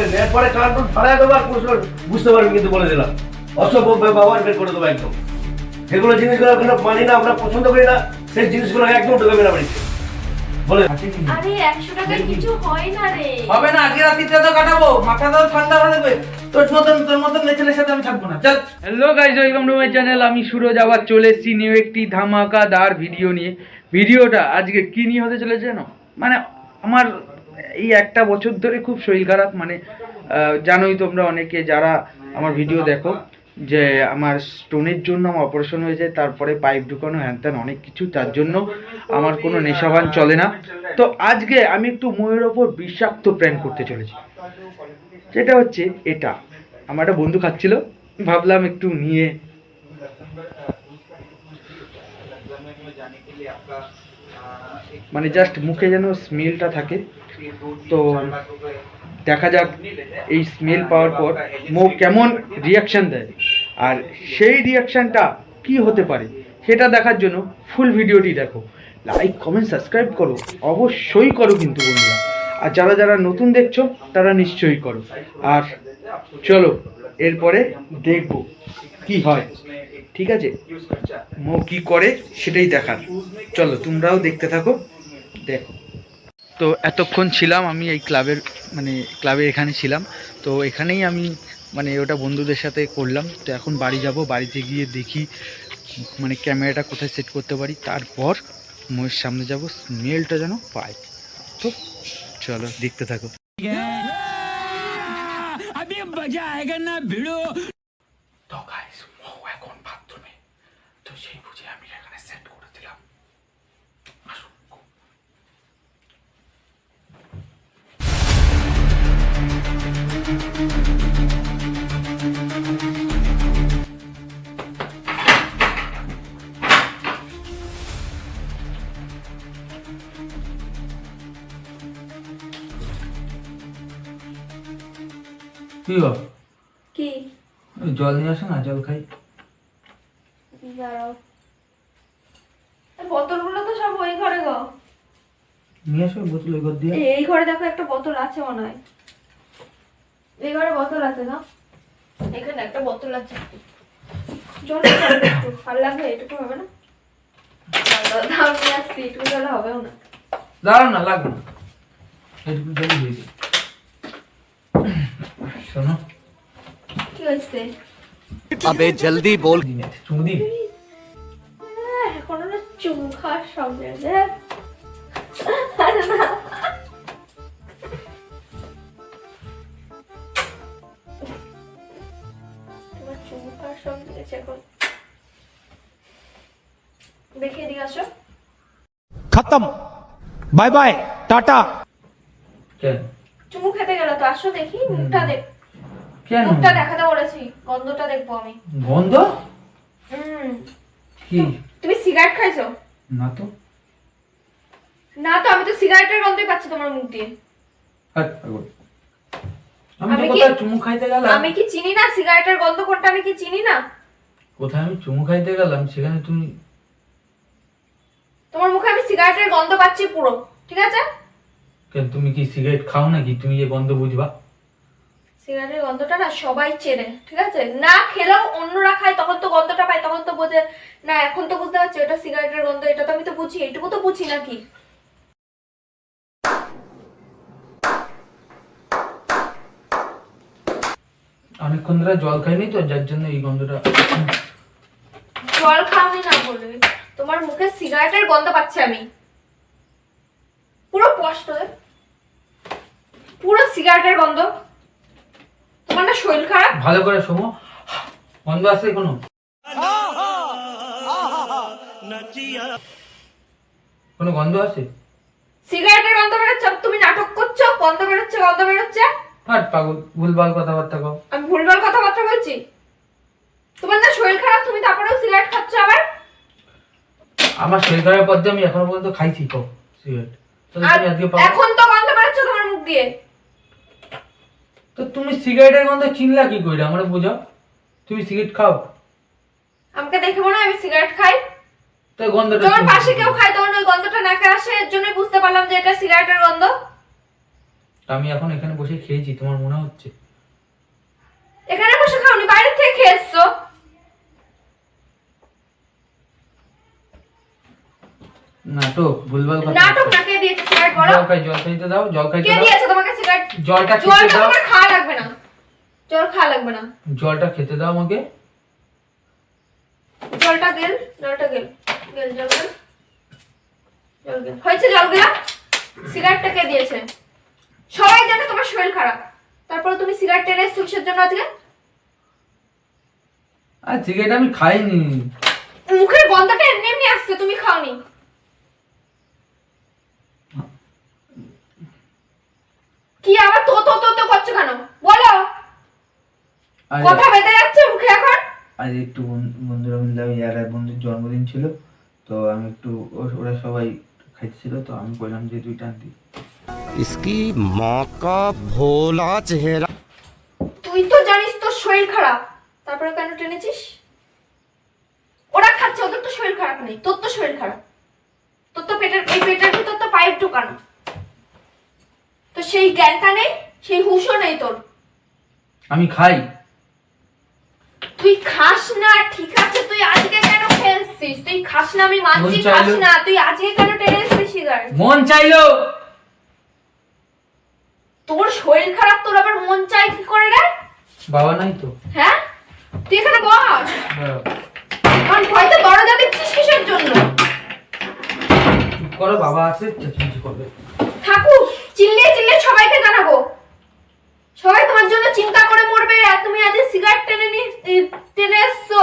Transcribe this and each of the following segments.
Cartoon ফাড়ায় দেবো আর কুসুর বুঝতে কিন্তু বলে দিলাম। অসভ্য ব্যবহার বের করে দেবো একদম। যেগুলো জিনিসগুলো আমরা মানি না আমরা পছন্দ করি না সেই জিনিসগুলো একদম ঢুকাবে না বাড়িতে বলে আরে একশো টাকায় কিছু হয় না রে। হবে না আজকে রাত্রিটা তো কাটাবো। মাথাটাও ঠান্ডা হয়ে যাবে। তোর মতন তোর মতন সাথে আমি থাকব না। চল। Hello guys welcome to my channel আমি সুরজ আবার চলে এসেছি নিউ একটি ধামাকাদার ভিডিও নিয়ে। ভিডিওটা আজকে কি নিয়ে হতে চলেছে জানো? মানে আমার এই একটা বছর ধরে খুব শরীর খারাপ মানে জানোই তোমরা অনেকে যারা আমার ভিডিও দেখো, যে আমার স্টোনের জন্য আমার অপারেশন হয়ে যায়, তারপরে পাইপ ঢুকানো হ্যান ত্যান অনেক কিছু, তার জন্য আমার কোনো নেশাবান চলে না। তো আজকে আমি একটু ময়ের ওপর বিষাক্ত প্ল্যান করতে চলেছি। যেটা হচ্ছে এটা। আমার একটা বন্ধু খাচ্ছিল, ভাবলাম একটু নিয়ে মানে জাস্ট মুখে যেন স্মেলটা থাকে। তো দেখা যাক এই স্মেল পাওয়ার পর মুখ কেমন রিয়াকশন দেয়। আর সেই রিয়াকশনটা কি হতে পারে, সেটা দেখার জন্য ফুল ভিডিওটি দেখো। লাইক কমেন্ট সাবস্ক্রাইব করো। অবশ্যই করো কিন্তু বন্ধুরা। আর যারা যারা নতুন দেখছ, তারা নিশ্চয়ই করো। আর চলো, এরপরে দেখব কি হয়। ঠিক আছে? মো কি করে সেটাই দেখার। চলো, তোমরাও দেখতে থাকো। দেখো। তো এতক্ষণ ছিলাম আমি এই ক্লাবের মানে ক্লাবে এখানে ছিলাম। তো এখানেই আমি মানে ওটা বন্ধুদের সাথে করলাম। তো এখন বাড়ি যাব বাড়িতে গিয়ে দেখি মানে ক্যামেরাটা কোথায় সেট করতে পারি। তারপর ময়ের সামনে যাব স্মেলটা যেন পাই। তো চলো দেখতে থাকো। তো গাইস মৌ এখন বাথরুমে তো সেই বুঝে আমি কি? কি জল নিয়ে আসো না জল খাই। দাঁড়াও। বোতলগুলো তো সব ওই ঘরে গো। নিয়ে আসো বোতল ওই ঘর দিয়ে। এই- ঘরে দেখো একটা বোতল আছে মনে হয়। এই ঘরে বোতল আছে না এখানে একটা বোতল আছে। জল একটু ভালো লাগবে এটুকু হবে না? দাও, দাও নিয়ে আসছি এটুকু জল হবেও না। দাঁড়াও না লাগবে না। এইটুকু জলই হয়েছে শোনো। কি হয়েছে? আবে জলদি বল। চুমদি হ্যাঁ, এখন দেখে দিয়ে আসো। খতম। Bye bye tata. চুমু খেতে গেল তো আসো দেখি মুখটা দেখ। কেন? মুখটা দেখাতে বলেছি গন্ধটা দেখব আমি। গন্ধ? হুম। কি? তুমি সিগারেট খাইছো? না তো। না তো আমি তো সিগারেটের গন্ধই পাচ্ছি তোমার মুখ দিয়ে। আমি কোথায় চুমু খাইতে গেলাম? আমি কি চিনি না? সিগারেটের গন্ধ কোনটা আমি কি চিনি না? কোথায় আমি চুমু খাইতে গেলাম? সেখানে তুমি তোমার মুখে আমি সিগারেটের গন্ধ পাচ্ছি পুরো ঠিক আছে? কেন তুমি কি সিগারেট খাও নাকি? তুমি যে গন্ধ বুঝবা। সিগারেটের গন্ধটা না সবাই চেনে ঠিক আছে? না খেলেও অন্যরা খায় তখন তো গন্ধটা পায় তখন তো বোঝে না এখন তো বুঝতে পারছি এটা সিগারেটের গন্ধ এটা তো আমি তো বুঝি এটুকু তো বুঝি নাকি? অনেকক্ষণ ধরে জল খাইনি তো যার জন্য এই গন্ধটা জল খাওনি না বলে তোমার মুখে সিগারেটের গন্ধ পাচ্ছি আমি। পুরো স্পষ্ট পুরো সিগারেটের গন্ধ। শরীর খারাপ? ভালো করে শোনো। গন্ধ আছে কোনো? কোনো গন্ধ আছে? সিগারেটের গন্ধ বেরোচ্ছে তুমি নাটক করছ? গন্ধ বেরোচ্ছে গন্ধ বেরোচ্ছে? আর পাগল ভুলভাল কথাবার্তা কও। আমি ভুলভাল কথাবার্তা বলছি? তোমার না শরীর খারাপ তুমি তারপরেও সিগারেট খাচ্ছ আবার? আমার শরীর খারাপ পর আমি এখনও পর্যন্ত খাইছি কো সিগারেট। এখন তো গন্ধ বেরোচ্ছে তোমার মুখ দিয়ে। তো তুমি সিগারেটের গন্ধ চিনলা কি করে আমরা বুঝাও। তুমি সিগারেট খাও? আমাকে দেখে মনে হয় আমি সিগারেট খাই। তো গন্ধটা তোমার পাশে কেউ খায় তখন ওই গন্ধটা নাকে আসে এর জন্যই বুঝতে পারলাম যে এটা সিগারেটের গন্ধ। আমি এখন এখানে বসে খেয়েছি তোমার মনে হচ্ছে? এখানে বসে খাওনি বাইরে থেকে খেয়ে এসছো নাটক ভুলভাল কথা নাটক না কে দিয়েছে? সিগারেট বলো। জল খাই জল খাইতে দাও জল খাইতে কে দিয়েছে তোমাকে জলটা খেতে দাও। তোমার খাওয়া লাগবে না। জল খাওয়া লাগবে না। জলটা খেতে দাও আমাকে। জলটা গেল জলটা গেল গেল জল গেল জল গেল। হয়েছে জল গেলা? সিগারেটটা কে দিয়েছে। সবাই জানে তোমার শরীর খারাপ। তারপর তুমি সিগারেট টেনে কিসের জন্য আজকে? আর সিগারেট আমি খাইনি। মুখের গন্ধটা এমনি এমনি আসছে তুমি খাওনি। কি আবার তো তো তো তো করছ কেন? বলো। কথা বেঁধে যাচ্ছে মুখে এখন? আজ একটু বন্ধুরা মিলে আমি আর এক বন্ধুর জন্মদিন ছিল তো আমি একটু ওরা সবাই খাইছিল তো আমি বললাম যে দুইটা আনতি। ইসকি মা কা ভোলা চেহারা তুই তো জানিস তোর শরীর খারাপ তারপরে কেন টেনেছিস? ওরা খাচ্ছে ওদের তো শরীর খারাপ নেই তোর তো শরীর খারাপ। তোর তো পেটের এই পেটের ভিতর তো পাইপ ঢুকানো। তো সেই জ্ঞানটা নেই সেই হুঁশও নেই তোর। আমি খাই। তুই খাস না ঠিক আছে তুই আজকে কেন খেলছিস তুই খাস না আমি মানছি খাস না তুই আজকে কেন টেনে এসছিস সিগারেট মন চাইলো। তোর শরীর খারাপ তোর আবার মন চাই কি করে রে? বাবা নাই তো। হ্যাঁ? তুই এখানে বস। দাঁড়াও। আমার ভয়তে দরজা দিচ্ছিস কিসের জন্য? করো বাবা আছে চেঁচামেচি করবে। থাকুক চিল্লিয়ে চিল্লিয়ে সবাইকে জানাব। সবাই তোমার জন্য চিন্তা করে মরবে আর তুমি আজ সিগারেট টেনে নি টেনে এসছো।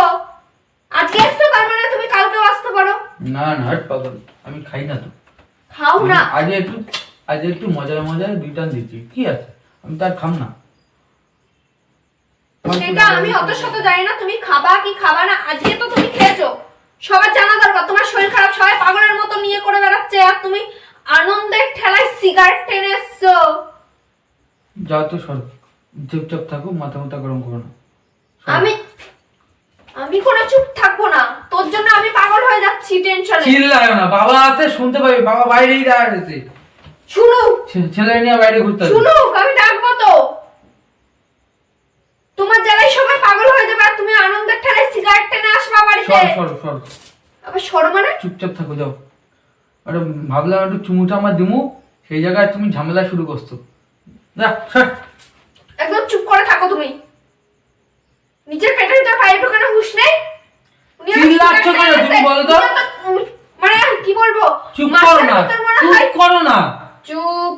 আজকে এসছো তার মানে তুমি কালকেও আসতে পারো। না না হাট পাগল। আমি খাই না তো। খাও না। আজ একটু আজ একটু মজার মজার দুইটা দিচ্ছি। কি আছে? আমি তার খাম না। সেটা আমি অত শত জানি না। তুমি খাবা কি খাবা না? আজকে তো তুমি খেয়েছো। সবার জানা দরকার। তোমার শরীর খারাপ সবাই পাগলের মতো নিয়ে করে বেড়াচ্ছে। আর তুমি আনন্দের ঠেলায় সিগারেট টেনে এসছো। যাও তো সর চুপচাপ থাকো মাথা মাথা গরম করো না। আমি আমি কোনো চুপ থাকব না। তোর জন্য আমি পাগল হয়ে যাচ্ছি টেনশনে। চিল্লায় না বাবা আছে শুনতে পাবি বাবা বাইরেই দাঁড়িয়েছে শুনুক। ছে- ছেলে নিয়ে বাইরে ঘুরতে। শুনুক আমি ডাকবো তো। তোমার জ্বালায় সবাই পাগল হয়ে যাবে আর তুমি আনন্দের ঠেলায় সিগারেট টেনে আসবা বাড়িতে। সর সর সর আবার সর মানে? চুপচাপ থাকো যাও। আরে ভাবলাম একটু চুমুটা আমার দিমু সেই জায়গায় তুমি ঝামেলা শুরু করছ। যা সর। একদম চুপ করে থাকো তুমি। নিজের পেটের ভিতর পায়ে ঢোকানো হুশ নেই? চিল্লাচ্ছ কেন? তুমি বলো তো। মানে কি বলব? চুপ করো না। চুপ করো না। চুপ।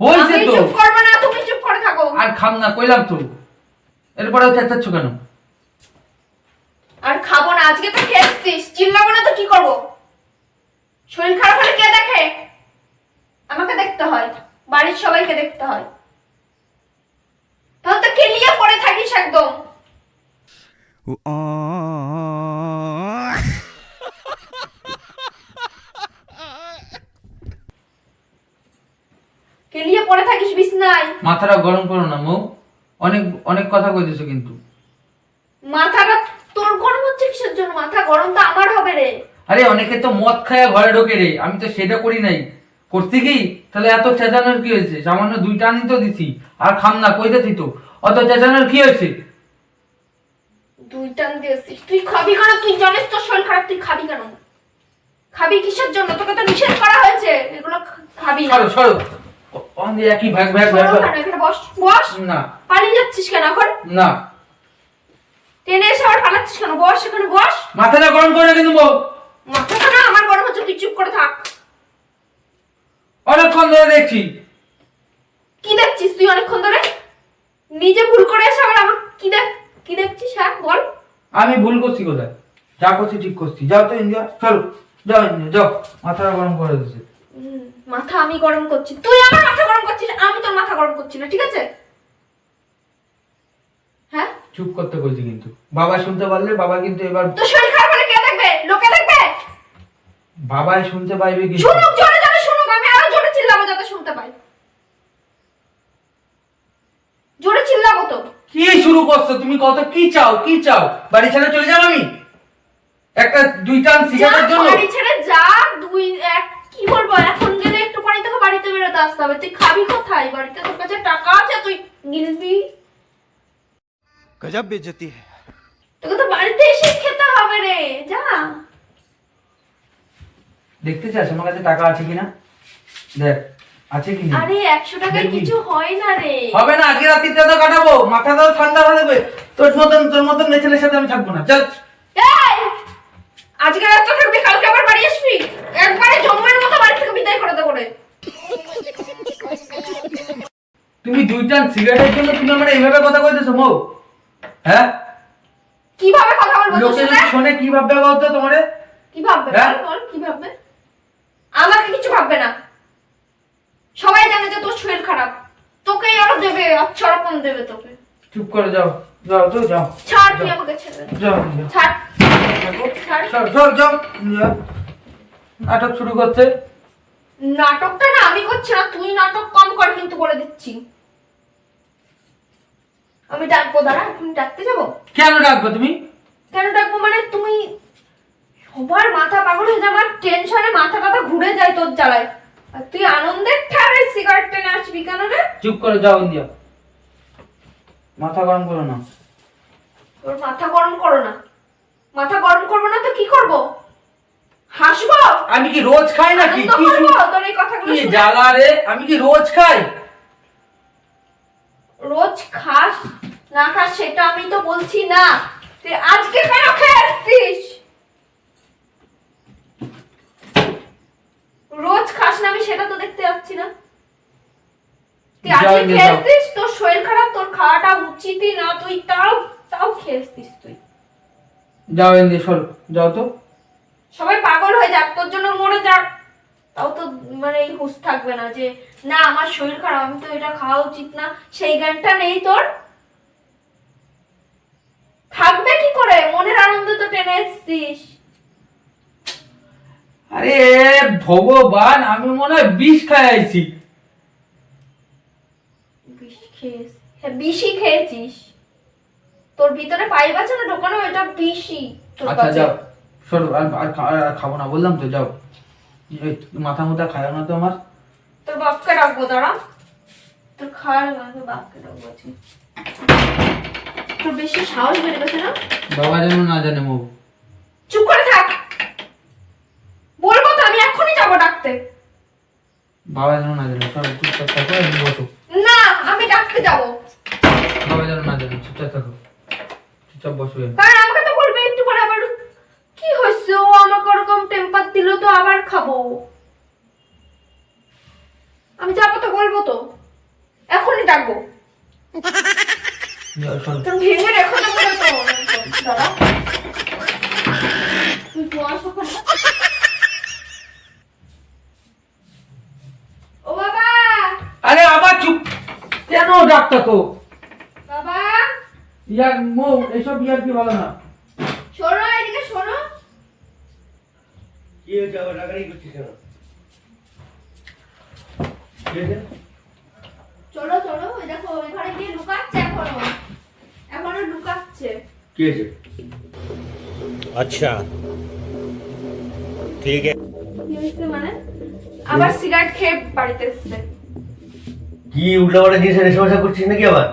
আমি তো। চুপ করব না তুমি চুপ করে থাকো। আর খাম না কইলাম তো। এরপরেও চেঁচাচ্ছ কেন? আর খাব না আজকে তো খেয়েছিস। চিল্লাবো না তো কি করব? শরীর খারাপ হলে কে দেখে? আমাকে দেখতে হয়। বাড়ির সবাইকে দেখতে হয়। তাহলে তো কেলিয়ে পড়ে থাকিস একদম। কেলিয়ে পড়ে থাকিস বিছনায়। মাথাটা গরম করো না মৌ। অনেক অনেক কথা কইতেছো কিন্তু। মাথাটা তোর গরম হচ্ছে কিসের জন্য? মাথা গরম তো আমার হবে রে। আরে অনেকে তো মদ খায় ঘরে ঢোকে রে আমি তো সেটা করি নাই। করছি কি? তাহলে এত চেঁচানোর কি হয়েছে? সামান্য দুইটা আনি তো দিছি আর খাম না কইতেছি তো? অত চেঁচানোর কি হয়েছে? দুই টান দিয়েছিস তুই খাবি কেন? তুই জানিস তোর শরীর খারাপ তুই খাবি কেন? খাবি কিসের জন্য? তোকে তো নিষেধ করা হয়েছে। এগুলো খাবি না। সরো সরো। অন দিয়ে একই ভাগ ভাগ ভাগ বস বস। না। পালিয়ে যাচ্ছিস কেন এখন? না। টেনে এসে আবার পালাচ্ছিস কেন? বস এখানে বস। মাথাটা গরম করে কিন্তু বউ মাথাটা না আমার গরম হচ্ছে তুই চুপ করে থাক। অনেকক্ষণ ধরে দেখছি। কি দেখছিস তুই অনেকক্ষণ ধরে? নিজে ভুল করে এসে আবার আমার কি দেখ কি দেখছিস হ্যাঁ বল। আমি ভুল করছি কোথায়? যা করছি ঠিক করছি। যাও তো ইন্ডিয়া চলো যাও ইন্ডিয়া যাও। মাথাটা গরম করে দিচ্ছে মাথা আমি গরম করছি। তুই আমার মাথা গরম করছিস আমি তোর মাথা গরম করছি না ঠিক আছে? হ্যাঁ? চুপ করতে কইছি কিন্তু। বাবা শুনতে পারলে বাবা কিন্তু এবার তোর শরীর খারাপ হলে কে দেখবে লোকে দেখবে বাবাই শুনতে পাইবে কি? শুনুক জোরে জোরে শুনুক আমি আরও জোরে চিল্লাবো যাতে শুনতে পাই। জোরে চিল্লাবো তো। কি শুরু করছ? তুমি কত? কি চাও? কি চাও? বাড়ি ছেড়ে চলে যাও আমি? একটা দুই টান সিগারেটের জন্য? বাড়ি ছেড়ে যা দুই এক কি বলব? এখন গেলে একটু পানি তোকে বাড়িতে বেরোতে আসতে হবে। তুই খাবি কোথায়? বাড়িতে তোর কাছে টাকা আছে তুই গিলবি। গজব বেজতি তোকে তো বাড়িতে এসে খেতে হবে রে। যা। দেখতে চাস? আমার কাছে টাকা আছে কিনা? দেখ আছে কি আরে একশো টাকায় কিছু হয় না রে। হবে না আজকে রাত্রিটা তো কাটাবো। মাথাটাও ঠান্ডা হয়ে যাবে তোর মতন তোর মতন মেছেলের সাথে আমি থাকব না। চল। এই! আজকে রাত থাকবি কালকে আবার বাড়ি আসবি? একবারে জম্মের মতো বাড়ি থেকে বিদায় করে দেবো রে। তুমি দুই টান সিগারেটের জন্য তুমি আমার এইভাবে কথা কইতেছো মৌ? হ্যাঁ? কীভাবে কথা বলব লোকে শোনে কি ভাববে বলতো তোমারে? কি ভাববে? হ্যাঁ? বল বল কি ভাববে? আমাকে কিছু ভাববে না। সবাই জানে যে তোর শরীর খারাপ। তোকেই আরও দেবে আচ্ছা রকম দেবে তোকে। চুপ করে যাও। যাও তো যাও। ছাড় তুই আমাকে ছেড়ে যাও যাও। ছাড়। ছাড়। যাও যাও। নাটক শুরু করতে। নাটকটা না আমি করছি না। তুই নাটক কম কর কিন্তু বলে দিচ্ছি। আমি ডাকবো দাঁড়া এখন ডাকতে যাব? কেন ডাকবো তুমি? কেন ডাকবো মানে তুমি সবার মাথা পাগল হয়ে যায় আমার টেনশনে মাথা টাথা ঘুরে যায় তোর জ্বালায়। আর তুই আনন্দের সিগারেট টেনে আসবি কেন রে? চুপ করে যাও ইন্ডিয়া মাথা গরম করো না। তোর মাথা গরম করো না। মাথা গরম করব না তো কি করব? হাসবো? আমি কি রোজ খাই নাকি? কি তোর এই কথাগুলো কি জ্বালা রে? আমি কি রোজ খাই? রোজ খাস না খাস সেটা আমি তো বলছি না। তুই আজকে কেন খেয়ে আসছিস? রোজ খাস না আমি সেটা তো দেখতে যাচ্ছি না। তুই আজকে যাও, খেয়ে তোর শরীর খারাপ তোর খাওয়াটা উচিতই না তুই তাও তাও খেয়ে আসছিস তুই। যাও ইন্ডিয়া সরো যাও তো। সবাই পাগল হয়ে যাক তোর জন্য মরে যাক। তাও তো মানে এই হুঁশ থাকবে না যে না আমার শরীর খারাপ আমি তো এটা খাওয়া উচিত না। সেই জ্ঞানটা নেই তোর। থাকবে কি করে? মনের আনন্দ তো টেনে এসছিস। আরে ভগবান আমি মনে হয় বিষ খাই আইছি। বিষ খেয়েছ হ্যাঁ বিষই খেয়েছিস। তোর ভিতরে পাইপ আছে না ঢোকানো? এটা বিষই আচ্ছা যাও। সরো আর খাব না বললাম তো যাও। মাথা মুথা খায় না তো আমার। তোর বাপকে ডাকবো দাঁড়া। তোর খাওয়ার তোর বাপকে ডাকবো আজকে। তোর বেশি সাহস বেড়ে গেছে না বাবা যেন না জানে মৌ। চুপ করে থাক। এক্ষুনি যাব ডাকতে। বাবা যেন না জানে সরো চুপচাপ থাকো এবং বসো। না আমি ডাকতে যাব। বাবা যেন না জানে চুপচাপ থাকো। চুপচাপ বসো। কারণ আমাকে তো বলবে একটু পরে আবার কি হয়েছে? ও আমাকে ওরকম টেম্পার দিল তো আবার খাব। আমি যাব তো বলব তো। এখনই ডাকবো। তুমি ভেঙে রেখো না বলে তো। দাদা তুই ওখানে ও বাবা আরে আবার চুপ কেন ডাকতো তো বাবা! ইয়ার মৌ এসব ইয়ার কি বলো না? সরো এদিকে সরো কি হয়েছে আবার ডাকারি করছিস কেন? চলো চলো ওই দেখো ওই গিয়ে লুকাচ্ছে এখনও। এখনও লুকাচ্ছে। কি হয়েছে? আচ্ছা। ঠিক আছে। মানে? আবার সিগারেট খেয়ে বাড়িতে এসছে। কি উল্টাপাল্টা জিনিসের নেশা মেশা করছিস নাকি আবার?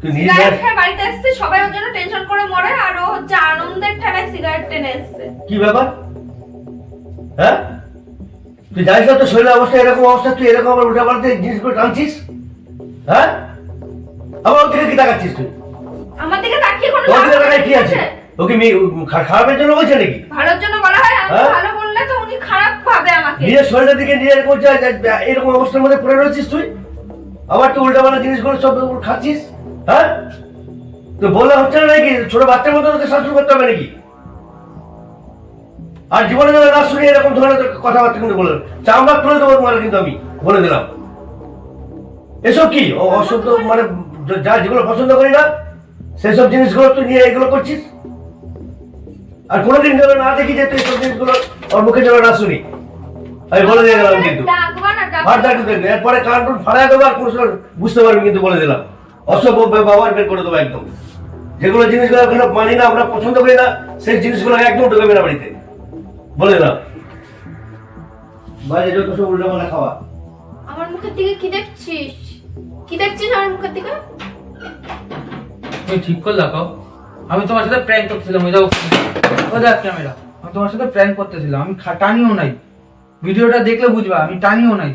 তুই নিজে সিগারেট বাড়িতে সবাই ওর জন্য টেনশন করে মরে আর ও হচ্ছে আনন্দের ঠেলায় সিগারেট টেনে এসছে। কি ব্যাপার? হ্যাঁ? তুই জানিস না তোর শরীরের অবস্থা এরকম অবস্থা তুই এরকম আবার উল্টাপাল্টা জিনিসগুলো টানছিস? হ্যাঁ? আবার ওর দিকে কি তাকাচ্ছিস তুই? আমার দিকে তাকিয়ে কোনো তোর দিকে লাভ কি আছে? ওকে মেয়ে- খারাপের জন্য বলছে নাকি? ভালোর জন্য বলা হয় আমি? ভালো বললে তো উনি খারাপ ভাবে আমাকে। নিজের শরীরের দিকে নিজের এরকম অবস্থার মধ্যে পড়ে রয়েছিস তুই? আবার তুই উল্টাপাল্টা জিনিসগুলো সব খাচ্ছিস? হ্যাঁ? তো বলা হচ্ছে না নাকি? ছোট বাচ্চার মতো তোকে শাসন করতে হবে নাকি? আর জীবনে যেন না শুনে এরকম ধরনের কথাবার্তা কিন্তু বলে চামড়া তুলে দেবো তোমার কিন্তু আমি, বলে দিলাম। এসব কি? অসভ্য মানে যা যেগুলো পছন্দ করি না, সেসব জিনিসগুলো তুই নিয়ে এগুলো করছিস? আর কোনোদিন যেন না দেখি যে তুই সব জিনিসগুলো ওর মুখে যেন না শুনি। আমি বলে দিয়ে গেলাম কিন্তু দেখতে দেখবে এরপরে কার্টুন ফাড়ায় দেবো আর বুঝতে পারবি কিন্তু বলে দিলাম অসভ্য ব্যবহার বের করে দেবো একদম যেগুলো জিনিসগুলো ওখানে মানি না আমরা পছন্দ করি না সেই জিনিসগুলো একদম ঢুকাবে না বাড়িতে বলে দিলাম বাইরে যত সব উল্টো পাল্টা খাওয়া আমার মুখের দিকে কি দেখছিস কি দেখছিস আমার মুখের দিকে তুমি ঠিক করলা কাও আমি তোমার সাথে প্র্যাঙ্ক করতেছিলাম ওই দেখো ওই দেখ ক্যামেরা আমি তোমার সাথে প্র্যাঙ্ক করতেছিলাম আমি খা- টানিও নাই ভিডিওটা দেখলে বুঝবা আমি টানিও নাই।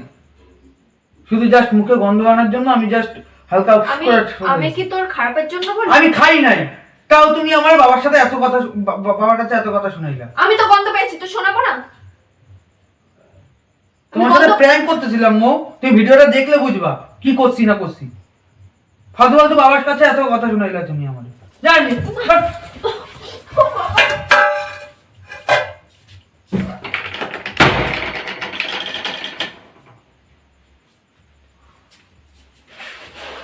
শুধু জাস্ট মুখে গন্ধ আনার জন্য আমি জাস্ট হালকা আমি আমি কি তোর খারাপের জন্য বলি? আমি খাই নাই। তাও তুমি আমার বাবার সাথে এত কথা বাবার কাছে এত কথা শুনাইলা। আমি তো গন্ধ পেয়েছি তো শোনাবো না। তোমার সাথে প্র্যাঙ্ক করতেছিলাম মো। তুমি ভিডিওটা দেখলে বুঝবা কি করছি না করছি। ফালতু ফালতু বাবার কাছে এত কথা শুনাইলা তুমি আমার। জানি